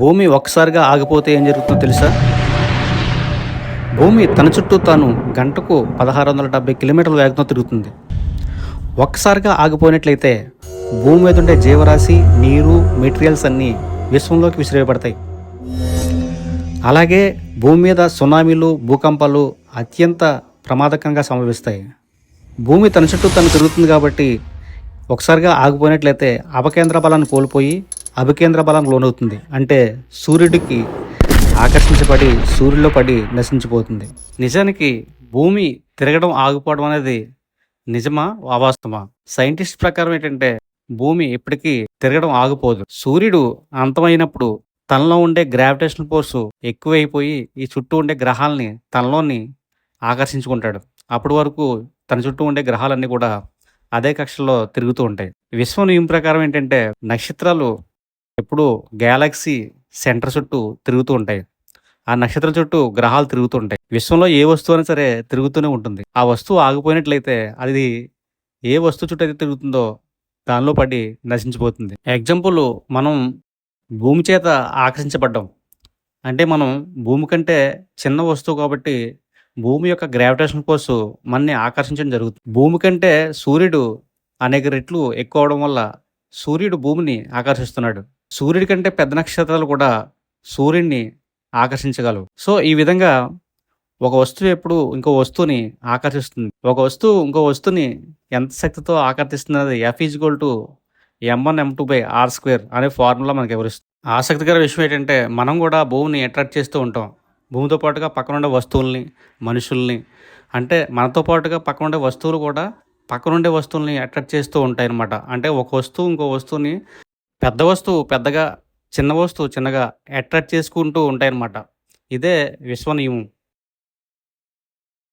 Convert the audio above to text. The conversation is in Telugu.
భూమి ఒక్కసారిగా ఆగిపోతే ఏం జరుగుతుందో తెలుసా? భూమి తన చుట్టూ తాను గంటకు పదహారు వందల డెబ్బై కిలోమీటర్ల వేగంతో తిరుగుతుంది. ఒక్కసారిగా ఆగిపోయినట్లయితే భూమి మీద ఉండే జీవరాశి నీరు మెటీరియల్స్ అన్నీ విశ్వంలోకి విసిరేయబడతాయి. అలాగే భూమి మీద సునామీలు భూకంపాలు అత్యంత ప్రమాదకంగా సంభవిస్తాయి. భూమి తన చుట్టూ తను తిరుగుతుంది కాబట్టి ఒకసారిగా ఆగిపోయినట్లయితే అపకేంద్ర బలాన్ని కోల్పోయి అభికేంద్ర బలం లోనవుతుంది. అంటే సూర్యుడికి ఆకర్షించబడి సూర్యుడిలో పడి నశించిపోతుంది. నిజానికి భూమి తిరగడం ఆగిపోవడం అనేది నిజమా? అవాస్తవమా సైంటిస్ట్ ప్రకారం ఏంటంటే భూమి ఎప్పటికీ తిరగడం ఆగిపోదు. సూర్యుడు అంతమైనప్పుడు తనలో ఉండే గ్రావిటేషనల్ ఫోర్సు ఎక్కువైపోయి ఈ చుట్టూ ఉండే గ్రహాలని తనలోని ఆకర్షించుకుంటాడు. అప్పటి వరకు తన చుట్టూ ఉండే గ్రహాలన్నీ కూడా అదే కక్షలో తిరుగుతూ ఉంటాయి. విశ్వం నియమం ప్రకారం ఏంటంటే నక్షత్రాలు ఎప్పుడూ గ్యాలక్సీ సెంటర్ చుట్టూ తిరుగుతూ ఉంటాయి. ఆ నక్షత్రం చుట్టూ గ్రహాలు తిరుగుతూ ఉంటాయి. విశ్వంలో ఏ వస్తువు అయినా సరే తిరుగుతూనే ఉంటుంది. ఆ వస్తువు ఆగిపోయినట్లయితే అది ఏ వస్తువు చుట్టూ అయితే తిరుగుతుందో దానిలో పడి నశించిపోతుంది. ఎగ్జాంపుల్ మనం భూమి చేత ఆకర్షించబడ్డాం. అంటే మనం భూమి కంటే చిన్న వస్తువు కాబట్టి భూమి యొక్క గ్రావిటేషన్ ఫోర్స్ మనని ఆకర్షించడం జరుగుతుంది. భూమి కంటే సూర్యుడు అనేక రెట్లు ఎక్కువ అవడం వల్ల సూర్యుడు భూమిని ఆకర్షిస్తున్నాడు. సూర్యుడి కంటే పెద్ద నక్షత్రాలు కూడా సూర్యుడిని ఆకర్షించగలవు. సో ఈ విధంగా ఒక వస్తువు ఎప్పుడు ఇంకో వస్తువుని ఆకర్షిస్తుంది. ఒక వస్తువు ఇంకో వస్తువుని ఎంత శక్తితో ఆకర్షిస్తున్నది F is equal to M one M two by R square అనే ఫార్ములా మనకి వివరిస్తుంది. ఆసక్తికర విషయం ఏంటంటే మనం కూడా భూమిని అట్రాక్ట్ చేస్తూ ఉంటాం. భూమితో పాటుగా పక్కన ఉండే వస్తువుల్ని మనుషుల్ని అంటే మనతో పాటుగా పక్కన ఉండే వస్తువులు కూడా పక్కన ఉండే వస్తువుల్ని అట్రాక్ట్ చేస్తూ ఉంటాయి అన్నమాట అంటే ఒక వస్తువు ఇంకో వస్తువుని పెద్ద వస్తువు పెద్దగా చిన్న వస్తువు చిన్నగా అట్రాక్ట్ చేసుకుంటూ ఉంటాయన్నమాట. ఇదే విశ్వనియమం.